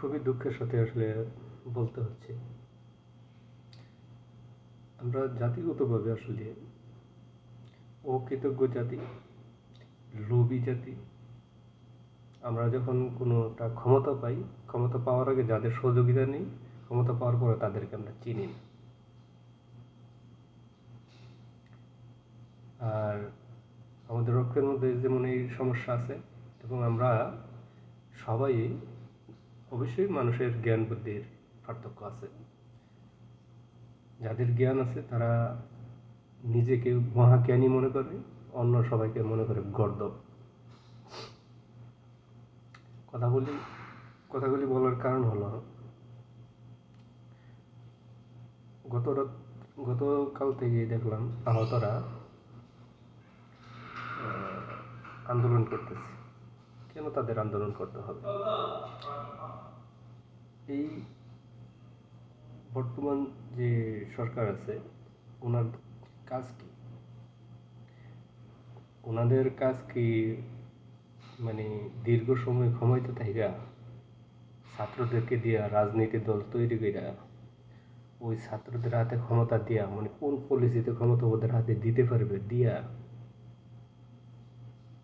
খুবই দুঃখের সাথে আসলে বলতে হচ্ছে। আমরা জাতিগতভাবে আসলে অকৃতজ্ঞ জাতি, লোভী জাতি। আমরা যখন কোনো একটা ক্ষমতা পাই, ক্ষমতা পাওয়ার আগে যাদের সহযোগিতা নেই, ক্ষমতা পাওয়ার পরে তাদেরকে আমরা চিনি না। আর আমাদের রক্তের মধ্যে যেমন এই সমস্যা আছে, এবং আমরা সবাই অবশ্যই মানুষের জ্ঞান বুদ্ধির পার্থক্য আছে। যাদের জ্ঞান আছে তারা নিজেকে মহাজ্ঞানী মনে করে অন্য সবাইকে মনে করে গর্দব কথা বলি কথাগুলি বলার কারণ হলো গত গতকাল থেকে দেখলাম আহতরা আহ, আন্দোলন করতেছে। কেন তাদের আন্দোলন করতে হবে? এই বর্তমান যে সরকার আছে, ওনার কাজ কি? ওনাদের কাজ কি মানে দীর্ঘ সময় ক্ষমতা থাইকা, ছাত্রদেরকে দিয়া রাজনীতি দল তৈরি কইরা, ওই ছাত্রদের হাতে ক্ষমতা দিয়া মানে কোন পলিসিতে ক্ষমতা ওদের হাতে দিতে পারবে, দিয়া?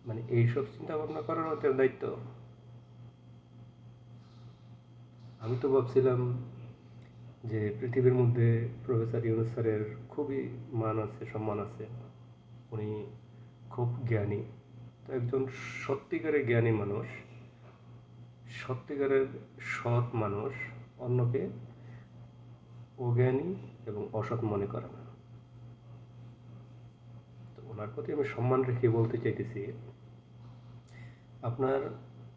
মানে এইসব চিন্তা ভাবনা করার ওদের দায়িত্ব। আমি তো ভাবছিলাম যে পৃথিবীর মধ্যে প্রফেসর ইউনুস স্যারের খুবই মান আছে, সম্মান আছে। উনি খুব জ্ঞানী। তো একজন সত্যিকারের জ্ঞানী মানুষ, সত্যিকারের সৎ মানুষ, অন্যকে অজ্ঞানী এবং অসৎ মনে করে না। তো ওনার প্রতি আমি সম্মান রেখে বলতে চাইতেছি, আপনার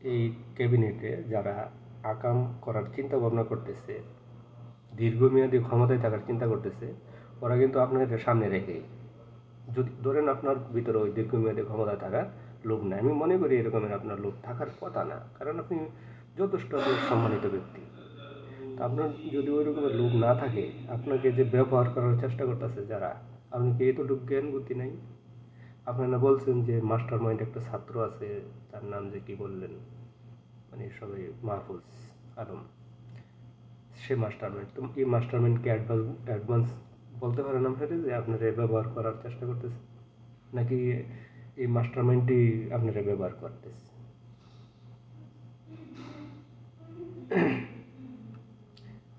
এই ক্যাবিনেটে যারা আকাম করার চিন্তা ভাবনা করতেছে, দীর্ঘমেয়াদী ক্ষমতায় থাকার চিন্তা করতেছে, ওরা কিন্তু আপনাদের সামনে রেখেই যদি ধরেন আপনার ভিতরে ওই দীর্ঘমেয়াদী ক্ষমতায় থাকার লোভ নাই, আমি মনে করি এরকমের আপনার লোভ থাকার কথা না, কারণ আপনি যথেষ্ট সম্মানিত ব্যক্তি। তা আপনার যদি ওই রকমের লোভ না থাকে, আপনাকে যে ব্যবহার করার চেষ্টা করতেছে যারা, আপনি কি এতটুকু জ্ঞান বুদ্ধি নাই? আপনারা বলছেন যে মাস্টার মাইন্ড একটা ছাত্র আছে, তার নাম যে কি বললেন? মানে সবাই মাহফুজ আলম সে মাস্টার মাইন্ড তো এই মাস্টার মাইন্ডকে অ্যাডভান্স অ্যাডভান্স বলতে পারেন আপনারা যে আপনারা ব্যবহার করার চেষ্টা করতেছে নাকি এই মাস্টার মাইন্ডই আপনারা ব্যবহার করতেছে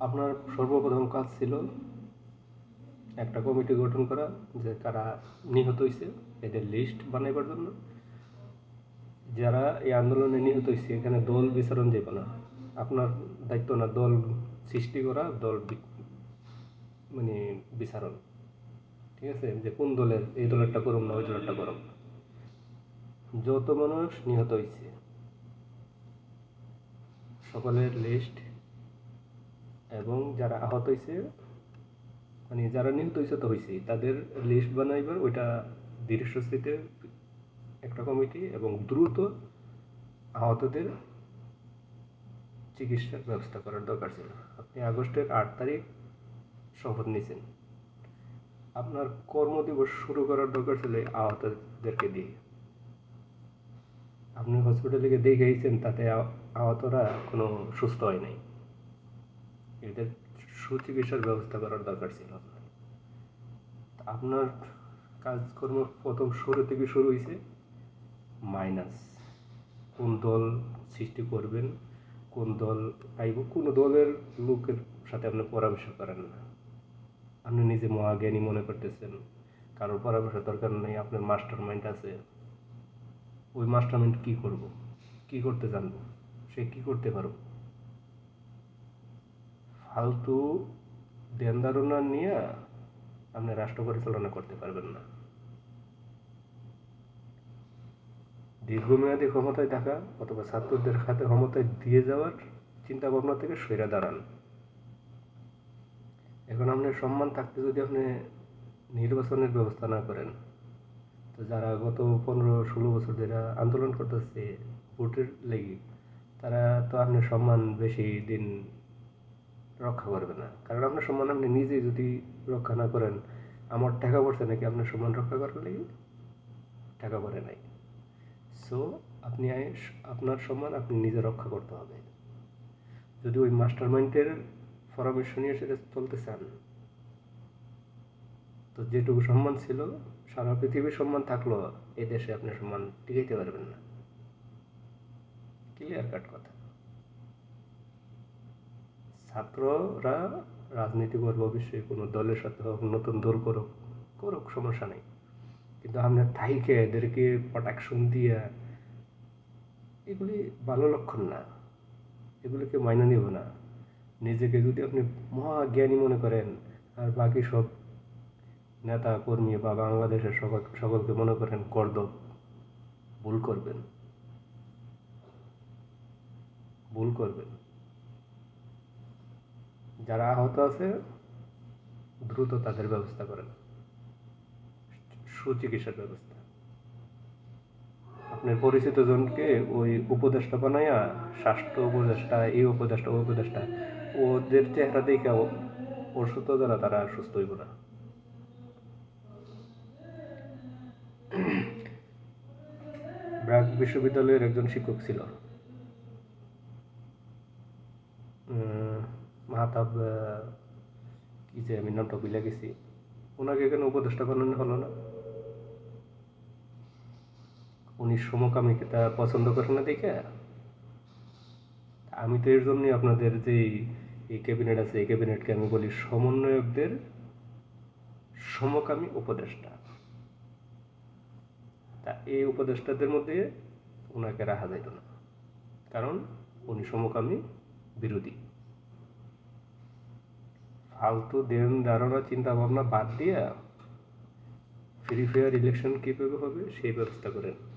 আপনার সর্বপ্রথম কাজ ছিল একটা কমিটি গঠন করা, যে কারা নিহত হয়েছে এদের লিস্ট বানাইবার জন্য। যারা এই আন্দোলনে নিহত হয়েছে, এখানে দল বিচারণ যাবে না। আপনার দায়িত্ব না, দল সৃষ্টি করা, দল মানে বিচারণ। ঠিক আছে? যে কোন দলের, এই দলেরটা করুন না, ওই দলেরটা করুন যত মানুষ নিহত হয়েছে, সকলের লিস্ট এবং যারা আহত হয়েছে মানে যারা নিহত হয়েছে, তো হয়েছে তাদের লিস্ট বানাইবার, ওইটা দৃশ্যস্থিতে একটা কমিটি এবং দ্রুত আহতদের চিকিৎসার ব্যবস্থা করার দরকার ছিল। আপনি আগস্টের আট তারিখ শপথ নিয়েছেন। আপনার কর্মদিবস শুরু করার দরকার ছিল আহতদেরকে দিয়ে। আপনি হসপিটালে গিয়ে দেখেইছেন তাতে আহতরা কোনো সুস্থ হয় নাই। এদের সুচিকিৎসার ব্যবস্থা করার দরকার ছিল। আপনার আপনার কাজকর্ম প্রথম শুরু থেকে শুরু হয়েছে মাইনাস। কোন দল সৃষ্টি করবেন, কোন দল আইব কোন দলের লোকের সাথে আপনি পরামর্শ করেন না। আপনি নিজে মহাজ্ঞানী মনে করতেছেন, কারোর পরামর্শ দরকার নেই, আপনার মাস্টার মাইন্ড আছে। ওই মাস্টার মাইন্ড কী করব? কী করতে জানব? সে কী করতে পারব? ফালতু ধ্যান নিয়ে আপনি রাষ্ট্র পরিচালনা করতে পারবেন না। দীর্ঘমেয়াদী ক্ষমতায় থাকা অথবা ছাত্রদের হাতে ক্ষমতায় দিয়ে যাওয়ার চিন্তা ভাবনা থেকে সরে দাঁড়ান। এখন আপনার সম্মান থাকতে যদি আপনি নির্বাচনের ব্যবস্থা না করেন, তো যারা গত পনেরো ষোলো বছর ধরে আন্দোলন করতেছে ভোটের লেগে, তারা তো আপনার সম্মান বেশি দিন রক্ষা করবে না। কারণ আপনার সম্মান আপনি নিজেই যদি রক্ষা না করেন, আমার টাকা পড়ছে নাকি আপনার সম্মান রক্ষা করার লেগে? টাকা পড়ে নাই। সো আপনি আপনার সম্মান আপনি নিজে রক্ষা করতে হবে। যদি ওই মাস্টার মাইন্ডের পরামর্শ নিয়ে সেটা চলতে চান, তো যেটুকু সম্মান ছিল, সারা পৃথিবীর সম্মান থাকল, এই দেশে আপনি সম্মান টিকাইতে পারবেন না। ক্লিয়ার কাট কথা। ছাত্ররা রাজনীতি করবে অবশ্যই কোনো দলের সাথে হোক, নতুন দল করুক করুক, সমস্যা নেই। কিন্তু আমরা থাইকে এদেরকে প্রোটেকশন দিয়া, এগুলি ভালো লক্ষণ না। এগুলিকে মাইনে নিব না। নিজেকে যদি আপনি মহাজ্ঞানী মনে করেন, আর বাকি সব নেতা, কর্মী বা বাংলাদেশের সকল সকলকে মনে করেন কর্দব, ভুল করবেন। ভুল করবেন। যারা আহত আছে, দ্রুত তাদের ব্যবস্থা করেন। সুচিকিৎসার ব্যবস্থা। আপনার পরিচিত জনকে ওই উপদেষ্টা বানাইয়া স্বাস্থ্য উপদেষ্টা, এই উপদেষ্টা, ওই উপদেষ্টা, ওদের চেহারা দেখে অসুস্থ যারা, তারা সুস্থ হইব না। বিশ্ববিদ্যালয়ের একজন শিক্ষক ছিল। মাহতাব কি যে আমি নামটা ভুলে গেছি। ওনাকে এখানে উপদেষ্টা বানানো হলো না? উনি সমকামীকে পছন্দ করেন না দেখে? আমি তো এর জন্যই আপনাদের যে এই ক্যাবিনেট আছে, এই ক্যাবিনেটকে আমি বলি সমন্বয়কদের সমকামী উপদেষ্টা। তা এই উপদেষ্টাদের মধ্যে ওনাকে রাখা যাইত না। কারণ উনি সমকামী বিরোধী। ফালতু দেন ধারণা চিন্তা ভাবনা বাদ দিয়ে ফ্রি ফেয়ার ইলেকশন কীভাবে হবে সেই ব্যবস্থা করেন।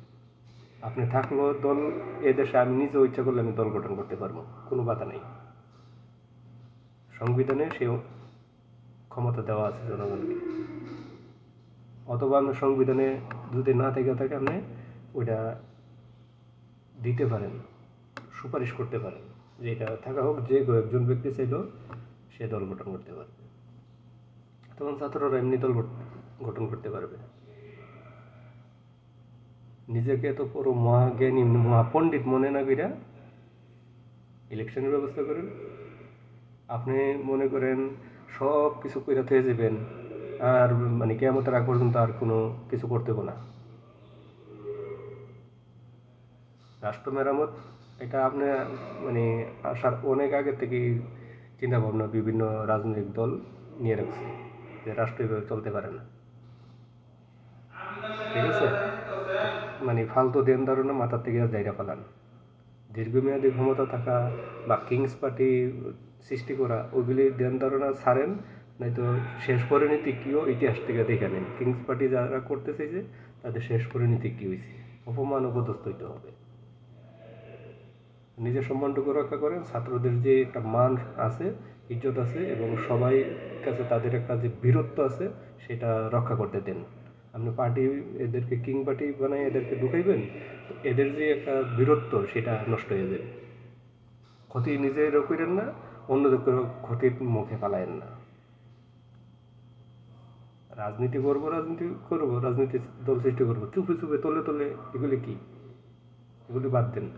আপনি থাকলেও দল, এ দেশে আমি নিজে ইচ্ছা করলে আমি দল গঠন করতে পারব, কোনো বাধা নেই। সংবিধানে সে ক্ষমতা দেওয়া আছে জনগণকে। অথবা আপনি সংবিধানে যদি না থেকে থাকে, আপনি ওইটা দিতে পারেন, সুপারিশ করতে পারেন, যে এটা থাকা হোক, যে একজন ব্যক্তি চাইলেও সে দল গঠন করতে পারবে। তখন ছাত্ররা এমনি দল গঠন করতে পারবে। নিজেকে এত পুরো মহাজ্ঞানী, মহাপণ্ডিত মনে না কইরা ইলেকশনের ব্যবস্থা করেন। আপনি মনে করেন সব কিছু কইরা থেকে যাবেন, আর মানে কেমতের আগ পর্যন্ত আর কোনো কিছু করতে না। রাষ্ট্র মেরামত, এটা আপনি মানে আসার অনেক আগে থেকে চিন্তা ভাবনা বিভিন্ন রাজনৈতিক দল নিয়ে রাখছে যে রাষ্ট্র এভাবে চলতে পারে না। ঠিক আছে? মানে ফালতু দেন ধারণা মাথার থেকে জায়গা ফেলান দীর্ঘমেয়াদী ক্ষমতা থাকা বা কিংস পার্টি সৃষ্টি করা ওইগুলি দেন ধারণা ছাড়েন, নয়তো শেষ পরিণতি কীও ইতিহাস থেকে দেখে নেন। কিংস পার্টি যারা করতে চাইছে, তাদের শেষ পরিণতি কী হয়েছে অপমান উপদস্থ হইতে হবে। নিজের সম্মানটুকু রক্ষা করেন, ছাত্রদের যে একটা মান আছে, ইজ্জত আছে এবং সবাই কাছে তাদের একটা যে বীরত্ব আছে, সেটা রক্ষা করতে দেন। আপনি পার্টি এদেরকে কিং পার্টি বানায় এদেরকে ঢুকাইবেন এদের যে একটা বীরত্ব সেটা নষ্ট হয়ে যাবে। ক্ষতি নিজেরও করেন না অন্যদেরকে ক্ষতির মুখে পালায়েন না। রাজনীতি করব রাজনীতি করব, রাজনীতি দল সৃষ্টি করব, চুপে চুপে, তলে তলে এগুলি কি? এগুলি বাদ দেন।